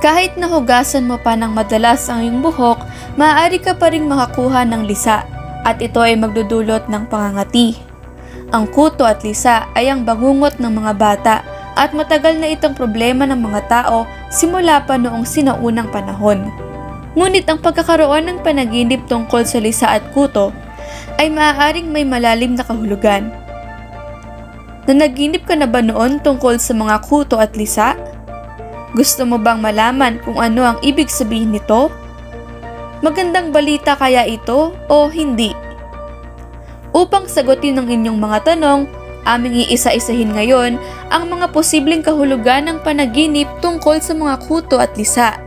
Kahit nahugasan mo pa ng madalas ang iyong buhok, maaari ka pa rin makakuha ng lisa at ito ay magdudulot ng pangangati. Ang kuto at lisa ay ang bangungot ng mga bata at matagal na itong problema ng mga tao simula pa noong sinaunang panahon. Ngunit ang pagkakaroon ng panaginip tungkol sa lisa at kuto ay maaaring may malalim na kahulugan. Nanaginip ka na ba noon tungkol sa mga kuto at lisa? Gusto mo bang malaman kung ano ang ibig sabihin nito? Magandang balita kaya ito o hindi? Upang sagutin ang inyong mga tanong, aming iisa-isahin ngayon ang mga posibleng kahulugan ng panaginip tungkol sa mga kuto at lisa.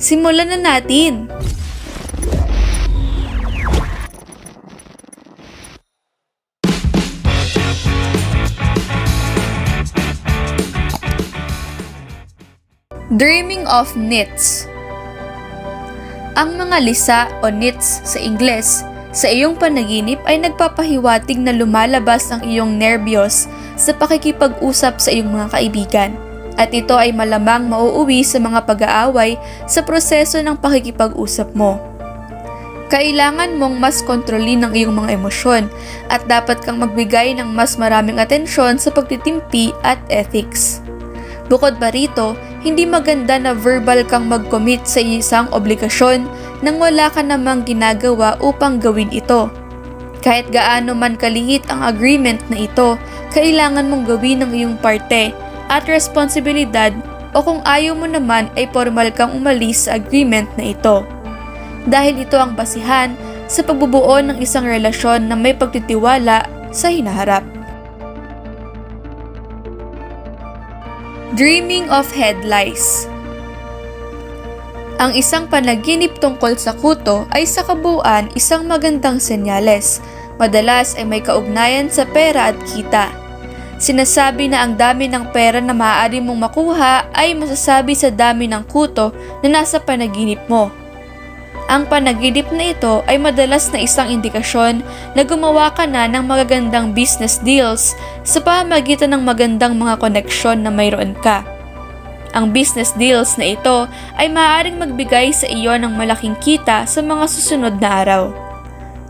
Simulan na natin! Dreaming of Nits Ang mga lisa o nits sa Ingles sa iyong panaginip ay nagpapahiwatig na lumalabas ang iyong nerbiyos sa pakikipag-usap sa iyong mga kaibigan. At ito ay malamang mauuwi sa mga pag-aaway sa proseso ng pakikipag-usap mo. Kailangan mong mas kontrolin ang iyong mga emosyon at dapat kang magbigay ng mas maraming atensyon sa pagtitimpi at ethics. Bukod pa rito, hindi maganda na verbal kang mag-commit sa isang obligasyon nang wala ka namang ginagawa upang gawin ito. Kahit gaano man kaliit ang agreement na ito, kailangan mong gawin ang iyong parte at responsibilidad o kung ayaw mo naman ay formal kang umalis sa agreement na ito. Dahil ito ang basihan sa pagbubuo ng isang relasyon na may pagtitiwala sa hinaharap. Dreaming of Head Lice Ang isang panaginip tungkol sa kuto ay sa kabuuan isang magandang senyales. Madalas ay may kaugnayan sa pera at kita. Sinasabi na ang dami ng pera na maaari mong makuha ay masasabi sa dami ng kuto na nasa panaginip mo. Ang panaginip na ito ay madalas na isang indikasyon na gumawa ka na ng magagandang business deals sa pamamagitan ng magandang mga koneksyon na mayroon ka. Ang business deals na ito ay maaaring magbigay sa iyo ng malaking kita sa mga susunod na araw.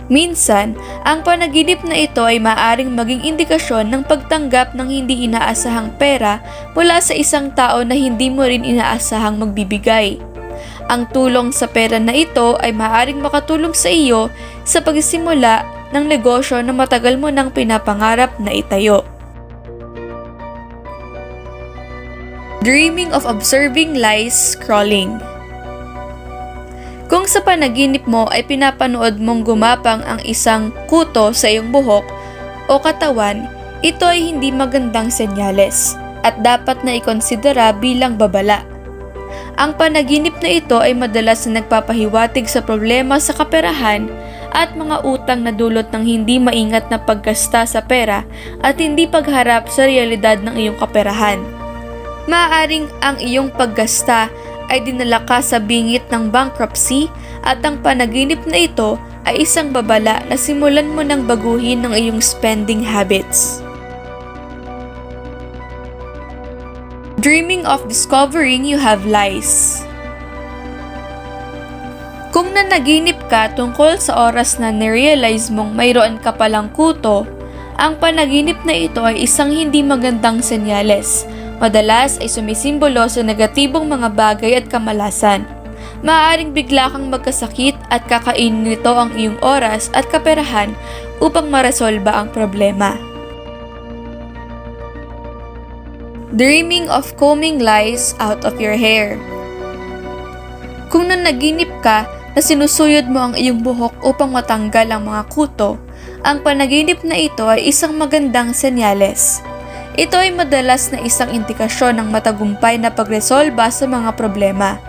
Minsan, ang panaginip na ito ay maaaring maging indikasyon ng pagtanggap ng hindi inaasahang pera mula sa isang tao na hindi mo rin inaasahang magbibigay. Ang tulong sa pera na ito ay maaaring makatulong sa iyo sa pagsimula ng negosyo na matagal mo nang pinapangarap na itayo. Dreaming of observing lies crawling Kung sa panaginip mo ay pinapanood mong gumapang ang isang kuto sa iyong buhok o katawan, ito ay hindi magandang senyales at dapat na ikonsidera bilang babala. Ang panaginip na ito ay madalas na nagpapahiwatig sa problema sa kaperahan at mga utang na dulot ng hindi maingat na paggasta sa pera at hindi pagharap sa realidad ng iyong kaperahan. Maaaring ang iyong paggasta ay dinala ka sa bingit ng bankruptcy at ang panaginip na ito ay isang babala na simulan mo ng baguhin ng iyong spending habits. Dreaming of discovering you have lies. Kung nanaginip ka tungkol sa oras na nerealize mong mayroon ka palang kuto, ang panaginip na ito ay isang hindi magandang senyales. Madalas ay sumisimbolo sa negatibong mga bagay at kamalasan. Maaaring bigla kang magkasakit at kakainin nito ang iyong oras at kaperahan upang maresolba ang problema. Dreaming of combing lice out of your hair. Kung nanaginip ka na sinusuyod mo ang iyong buhok upang matanggal ang mga kuto, ang panaginip na ito ay isang magandang senyales. Ito ay madalas na isang indikasyon ng matagumpay na pagresolba sa mga problema.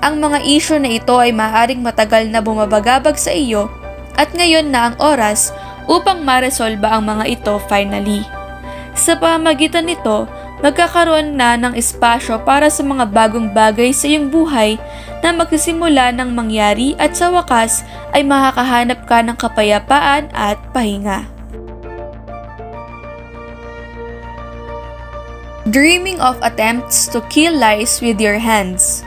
Ang mga isyo na ito ay maaaring matagal na bumabagabag sa iyo at ngayon na ang oras upang maresolba ang mga ito finally. Sa pamagitan nito, magkakaroon na ng espasyo para sa mga bagong bagay sa iyong buhay na magsisimula ng mangyari at sa wakas ay makakahanap ka ng kapayapaan at pahinga. Dreaming of attempts to kill lice with your hands.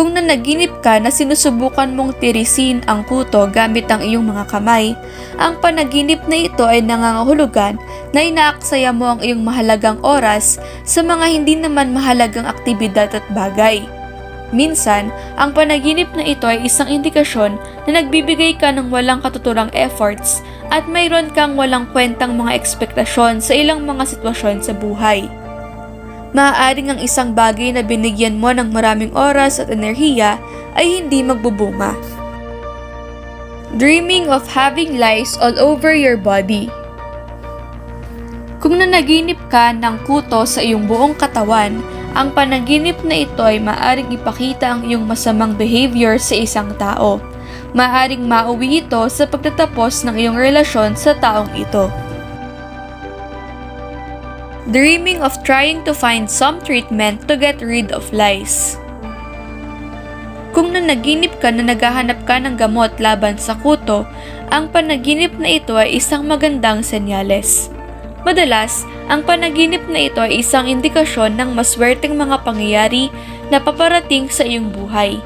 Kung nanaginip ka na sinusubukan mong tirisin ang kuto gamit ang iyong mga kamay, ang panaginip na ito ay nangangahulugan na inaaksaya mo ang iyong mahalagang oras sa mga hindi naman mahalagang aktibidad at bagay. Minsan, ang panaginip na ito ay isang indikasyon na nagbibigay ka ng walang katuturang efforts at mayroon kang walang kwentang mga ekspektasyon sa ilang mga sitwasyon sa buhay. Maaaring ang isang bagay na binigyan mo ng maraming oras at enerhiya ay hindi magbubunga. Dreaming of having lice all over your body. Kung nanaginip ka ng kuto sa iyong buong katawan, ang panaginip na ito ay maaring ipakita ang iyong masamang behavior sa isang tao. Maaring mauwi ito sa pagtatapos ng iyong relasyon sa taong ito. Dreaming of trying to find some treatment to get rid of lice. Kung nanaginip ka na naghahanap ka ng gamot laban sa kuto, ang panaginip na ito ay isang magandang senyales. Madalas, ang panaginip na ito ay isang indikasyon ng maswerteng mga pangyayari na paparating sa iyong buhay.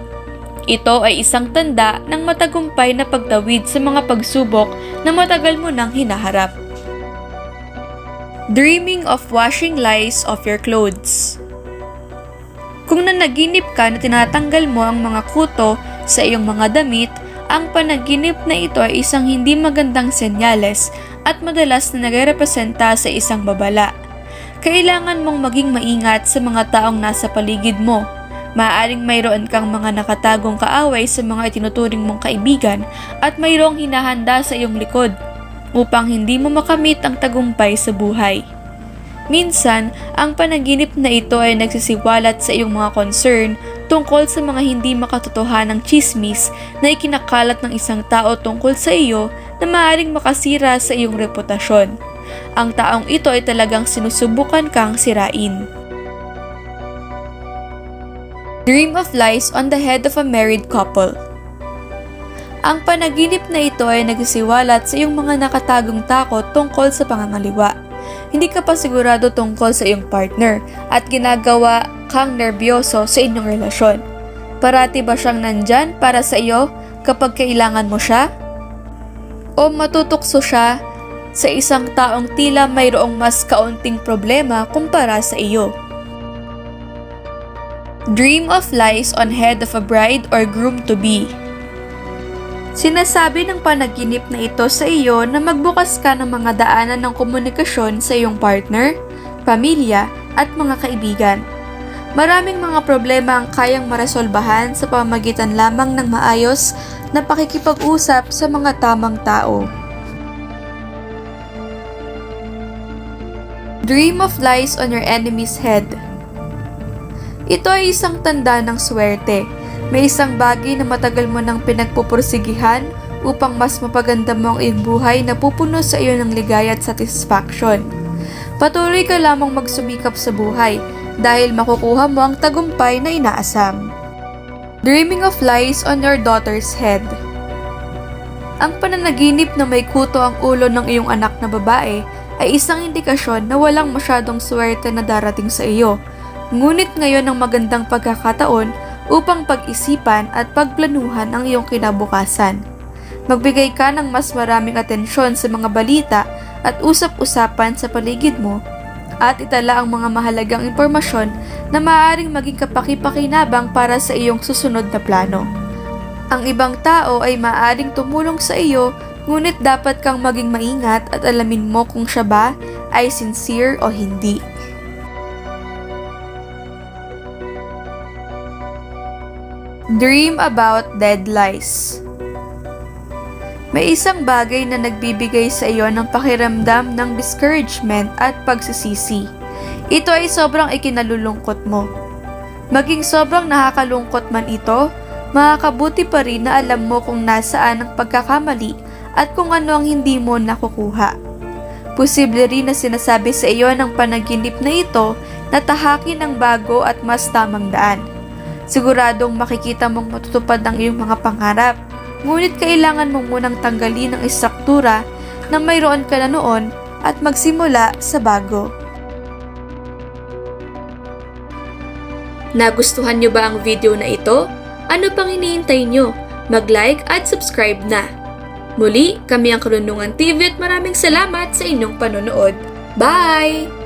Ito ay isang tanda ng matagumpay na pagtawid sa mga pagsubok na matagal mo nang hinaharap. Dreaming of washing lice off your clothes. Kung nanaginip ka na tinatanggal mo ang mga kuto sa iyong mga damit, ang panaginip na ito ay isang hindi magandang senyales at madalas na nagrepresenta sa isang babala. Kailangan mong maging maingat sa mga taong nasa paligid mo. Maaring mayroon kang mga nakatagong kaaway sa mga itinuturing mong kaibigan at mayroong hinahanda sa iyong likod upang hindi mo makamit ang tagumpay sa buhay. Minsan, ang panaginip na ito ay nagsisiwalat sa iyong mga concern tungkol sa mga hindi makatotohanang chismis na ikinakalat ng isang tao tungkol sa iyo na maaaring makasira sa iyong reputasyon. Ang taong ito ay talagang sinusubukan kang sirain. Dream of lies on the head of a married couple. Ang panaginip na ito ay nagsisiwalat sa iyong mga nakatagong takot tungkol sa pangangaliwa. Hindi ka pa sigurado tungkol sa iyong partner at ginagawa kang nerbyoso sa inyong relasyon. Parati ba siyang nandyan para sa iyo kapag kailangan mo siya? O matutukso siya sa isang taong tila mayroong mas kaunting problema kumpara sa iyo? Dream of lies on head of a bride or groom-to-be. Sinasabi ng panaginip na ito sa iyo na magbukas ka ng mga daanan ng komunikasyon sa iyong partner, pamilya, at mga kaibigan. Maraming mga problema ang kayang maresolbahan sa pamagitan lamang ng maayos na pakikipag-usap sa mga tamang tao. Dream of lies on your enemy's head. Ito ay isang tanda ng swerte. May isang bagay na matagal mo nang pinagpupursigihan upang mas mapaganda mo ang iyong buhay na pupuno sa iyo ng ligaya at satisfaction. Patuloy ka lamang magsumikap sa buhay dahil makukuha mo ang tagumpay na inaasam. Dreaming of lies on your daughter's head. Ang pananaginip na may kuto ang ulo ng iyong anak na babae ay isang indikasyon na walang masyadong swerte na darating sa iyo. Ngunit ngayon ang magandang pagkakataon upang pag-isipan at pagplanuhan ang iyong kinabukasan. Magbigay ka ng mas maraming atensyon sa mga balita at usap-usapan sa paligid mo at itala ang mga mahalagang impormasyon na maaaring maging kapaki-pakinabang para sa iyong susunod na plano. Ang ibang tao ay maaaring tumulong sa iyo ngunit dapat kang maging maingat at alamin mo kung siya ba ay sincere o hindi. Dream about dead lies. May isang bagay na nagbibigay sa iyo ng pakiramdam ng discouragement at pagsisisi. Ito ay sobrang ikinalulungkot mo. Maging sobrang nakakalungkot man ito, makakabuti pa rin na alam mo kung nasaan ang pagkakamali at kung ano ang hindi mo nakukuha. Posible rin na sinasabi sa iyo ng panaginip na ito na tahakin ang bago at mas tamang daan. Siguradong makikita mong matutupad ang iyong mga pangarap, ngunit kailangan mong munang tanggalin ang istruktura na mayroon ka na noon at magsimula sa bago. Nagustuhan niyo ba ang video na ito? Ano pang hinihintay nyo? Mag-like at subscribe na. Muli, kami ang Karunungan TV at maraming salamat sa inyong panonood. Bye!